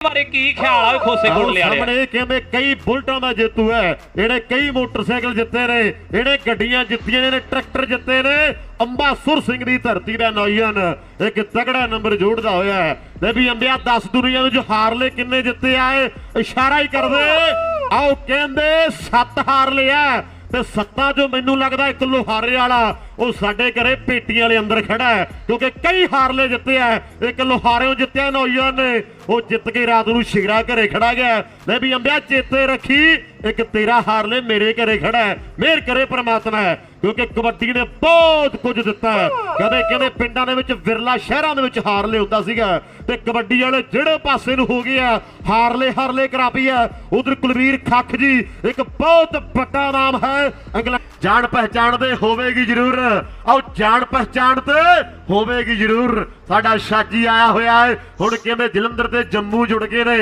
ਬਾਰੇ ਕੀ ਖਿਆਲ ਆ? ਖੋਸੇ ਆਓ ਕੋਟਲੇ ਵਾਲੇ ਸਾਹਮਣੇ ਕਹਿੰਦੇ ਕਈ ਬੁਲਟਾਂ ਦਾ ਜੇਤੂ ਹੈ। ਇਹਨੇ ਕਈ ਮੋਟਰਸਾਈਕਲ ਜਿੱਤੇ ਨੇ। ਇਹਨੇ ਗੱਡੀਆਂ ਜਿੱਤੀਆਂ ਨੇ ਟਰੈਕਟਰ ਜਿੱਤੇ ਨੇ। ਅੰਬਾਸੁਰ ਸਿੰਘ ਦੀ ਧਰਤੀ ਦਾ ਨੌਜਵਾਨ ਇੱਕ ਤਗੜਾ ਨੰਬਰ ਜੋੜਦਾ ਹੋਇਆ ਹੈ। ਤੇ ਵੀ ਅੰਬਿਆ 10 ਦੁਨੀਆ ਵਿੱਚ ਹਾਰਲੇ ਕਿੰਨੇ ਜਿੱਤੇ ਆਏ ਇਸ਼ਾਰਾ ਹੀ ਕਰਦੇ। ਆਓ ਕਹਿੰਦੇ 7 ਹਾਰ ਲਿਆ। ਤੇ ਸੱਤਾ ਜੋ ਮੈਨੂੰ ਲੱਗਦਾ ਇੱਕ ਲੋਹਾਰੇ ਵਾਲਾ, ਉਹ ਸਾਡੇ ਘਰੇ ਪੇਟੀਆਂ ਵਾਲੇ ਅੰਦਰ ਖੜਾ ਹੈ, ਕਿਉਂਕਿ ਕਈ ਹਾਰਲੇ ਜਿੱਤੇ ਆ, ਇੱਕ ਲੋਹਾਰਿਓਂ ਜਿੱਤਿਆ ਨੌਜਵਾਨ ਨੇ। ਉਹ ਜਿੱਤ ਕੇ ਰਾਤ ਨੂੰ ਸ਼ਿਗਰਾ ਘਰੇ ਖੜਾ ਗਿਆ। ਲੈ ਵੀ ਅੰਬਿਆ, ਚੇਤੇ ਰੱਖੀ, ਇੱਕ ਤੇਰਾ ਹਾਰਲੇ ਮੇਰੇ ਘਰੇ ਖੜਾ ਹੈ। ਮਿਹਰ ਕਰੇ ਪ੍ਰਮਾਤਮਾ ਕਿਉਂਕਿ ਕਬੱਡੀ ਨੇ ਬਹੁਤ ਕੁਝ ਦਿੱਤਾ ਹੈ। ਕਦੇ ਕਹਿੰਦੇ ਪਿੰਡਾਂ ਦੇ ਵਿੱਚ, ਵਿਰਲਾ ਸ਼ਹਿਰਾਂ ਦੇ ਵਿੱਚ ਹਾਰਲੇ ਹੁੰਦਾ ਸੀਗਾ। ਤੇ ਕਬੱਡੀ ਵਾਲੇ ਜਿਹੜੇ ਪਾਸੇ ਨੂੰ ਹੋ ਗਏ ਆ, ਹਾਰਲੇ ਹਾਰਲੇ ਕਰਾਪੀ ਆ। ਉਧਰ ਕੁਲਵੀਰ ਖੱਖ ਜੀ, ਇੱਕ ਬਹੁਤ ਵੱਡਾ ਨਾਮ ਹੈ, ਇੰਗਲੈਂਡ ਜਾਣ ਪਹਿਚਾਣ ਤੇ ਹੋਵੇਗੀ ਜ਼ਰੂਰ। ਆਓ ਜਾਣ ਪਹਿਚਾਣ ਤੇ ਹੋਵੇਗੀ ਜ਼ਰੂਰ। ਸਾਡਾ ਸ਼ਾਜੀ ਆਇਆ ਹੋਇਆ ਹੈ। ਹੁਣ ਕਹਿੰਦੇ ਜਲੰਧਰ ਤੇ ਜੰਮੂ ਜੁੜ ਗਏ ਨੇ?